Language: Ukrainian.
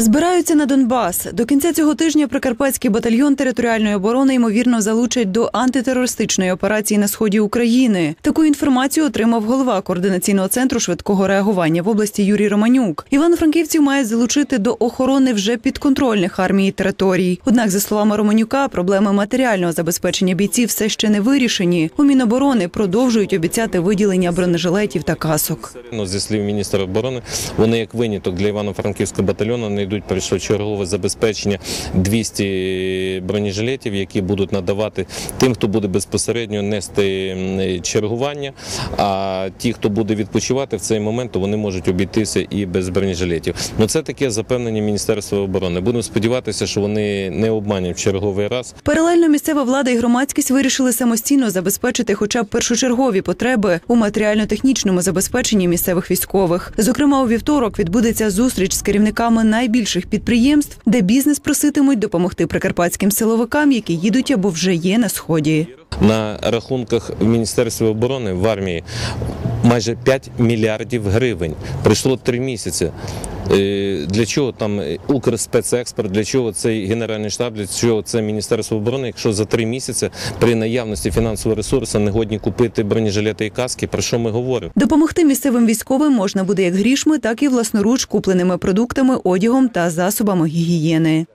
Збираються на Донбас. До кінця цього тижня Прикарпатський батальйон територіальної оборони ймовірно залучать до антитерористичної операції на сході України. Таку інформацію отримав голова координаційного центру швидкого реагування в області Юрій Романюк. Івано-Франківців мають залучити до охорони вже підконтрольних армії територій. Однак, за словами Романюка, проблеми матеріального забезпечення бійців все ще не вирішені. У Міноборони продовжують обіцяти виділення бронежилетів та касок. Ну, зі слів міністра оборони, вони як виняток для Івано-Франківського батальйону не йдуть першочергове забезпечення 200 бронежилетів, які будуть надавати тим, хто буде безпосередньо нести чергування. А ті, хто буде відпочивати в цей момент, то вони можуть обійтися і без бронежилетів. Ну це таке запевнення Міністерства оборони. Будемо сподіватися, що вони не обманять черговий раз. Паралельно місцева влада і громадськість вирішили самостійно забезпечити хоча б першочергові потреби у матеріально-технічному забезпеченні місцевих військових. Зокрема, у вівторок відбудеться зустріч з керівниками найбільших підприємств, де бізнес проситимуть допомогти прикарпатським силовикам, які їдуть або вже є на сході. На рахунках Міністерства оборони в армії майже 5 мільярдів гривень. Пройшло три місяці. Е, Для чого там Укрспецекспорт, для чого цей генеральний штаб, для чого це Міністерство оборони, якщо за три місяці при наявності фінансового ресурсу не годні купити бронежилети і каски, про що ми говоримо? Допомогти місцевим військовим можна буде як грішми, так і власноруч купленими продуктами, одягом та засобами гігієни.